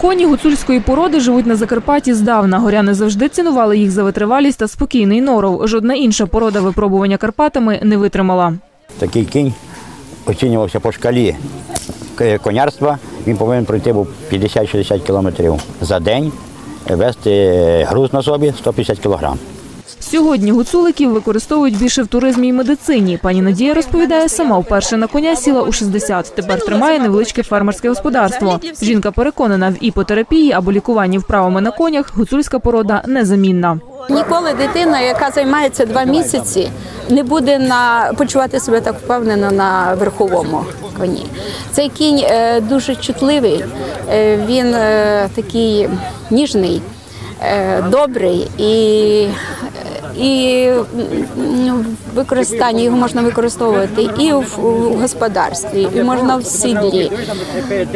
Коні гуцульської породи живуть на Закарпатті здавна. Горяни завжди цінували їх за витривалість та спокійний норов. Жодна інша порода випробування Карпатами не витримала. Такий кінь оцінювався по шкалі конярства. Він повинен пройти 50-60 кілометрів за день, вести груз на собі 150 кілограм. Сьогодні гуцуликів використовують більше в туризмі і медицині. Пані Надія розповідає, сама вперше на коня сіла у 60. Тепер тримає невеличке фермерське господарство. Жінка переконана, в іпотерапії або лікуванні вправами на конях гуцульська порода незамінна. Ніколи дитина, яка займається два місяці, не буде на почувати себе так впевнено на верховому коні. Цей кінь е, дуже чутливий, е, він е, такий ніжний, добрий і. І м, в використанні його можна використовувати і в, господарстві, і можна в сідлі.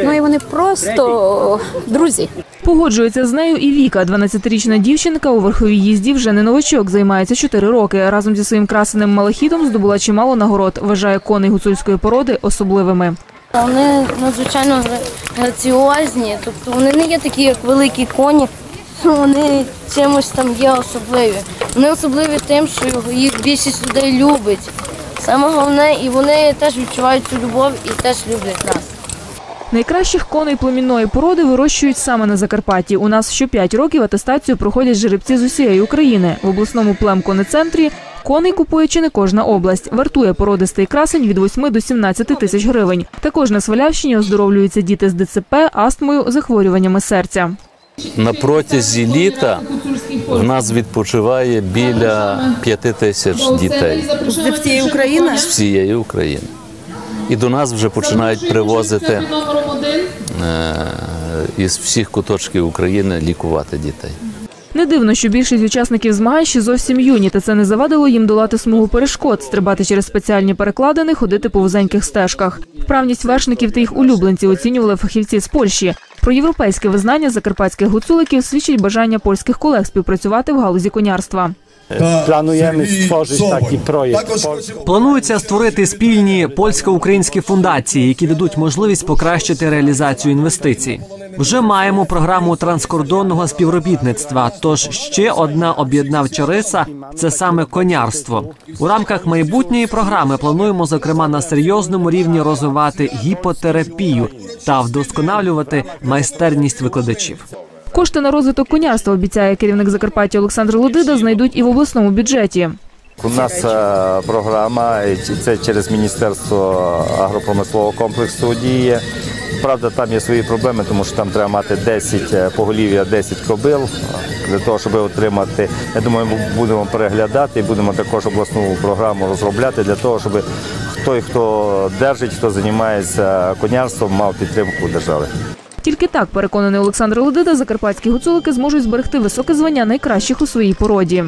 Ну і вони просто друзі. Погоджується з нею і Віка. 12-річна дівчинка у верховій їзді вже не новачок, займається 4 роки. Разом зі своїм красеним малахітом здобула чимало нагород. Вважає коней гуцульської породи особливими. Вони надзвичайно граціозні, тобто вони не є такі, як великі коні, вони чимось там є особливі. Вони особливі тим, що їх більшість людей любить. Саме головне, і вони теж відчувають цю любов і теж люблять нас. Найкращих коней племінної породи вирощують саме на Закарпатті. У нас що 5 років атестацію проходять жеребці з усієї України. В обласному племконецентрі коней купує чи не кожна область. Вартує породистий красень від 8 до 17 тисяч гривень. Також на Свалявщині оздоровлюються діти з ДЦП, астмою, захворюваннями серця. На протязі літа в нас відпочиває біля п'яти тисяч дітей З всієї України? з всієї України. І до нас вже починають привозити е, із всіх куточків України лікувати дітей. Не дивно, що більшість учасників змагань ще зовсім юні, та це не завадило їм долати смугу перешкод, стрибати через спеціальні перекладини, ходити по вузеньких стежках. Вправність вершників та їх улюбленців оцінювали фахівці з Польщі. Про європейське визнання закарпатських гуцуликів свідчить бажання польських колег співпрацювати в галузі конярства. Плануємо створити такий проєкт. Планується створити спільні польсько-українські фундації, які дадуть можливість покращити реалізацію інвестицій. Вже маємо програму транскордонного співробітництва. Тож ще одна об'єднавча риса це саме конярство. У рамках майбутньої програми плануємо зокрема на серйозному рівні розвивати гіпотерапію та вдосконалювати майстерність викладачів. Кошти на розвиток конярства, обіцяє керівник Закарпаття Олександр Лудида, знайдуть і в обласному бюджеті. У нас е, програма, це через Міністерство агропромислового комплексу діє. Правда, там є свої проблеми, тому що там треба мати 10 е, поголів'я, 10 кобил для того, щоб отримати. Я думаю, ми будемо переглядати і будемо також обласну програму розробляти для того, щоб той, хто держить, хто займається конярством, мав підтримку держави. Тільки так, переконаний Олександр Лудида, закарпатські гуцулики зможуть зберегти високе звання найкращих у своїй породі.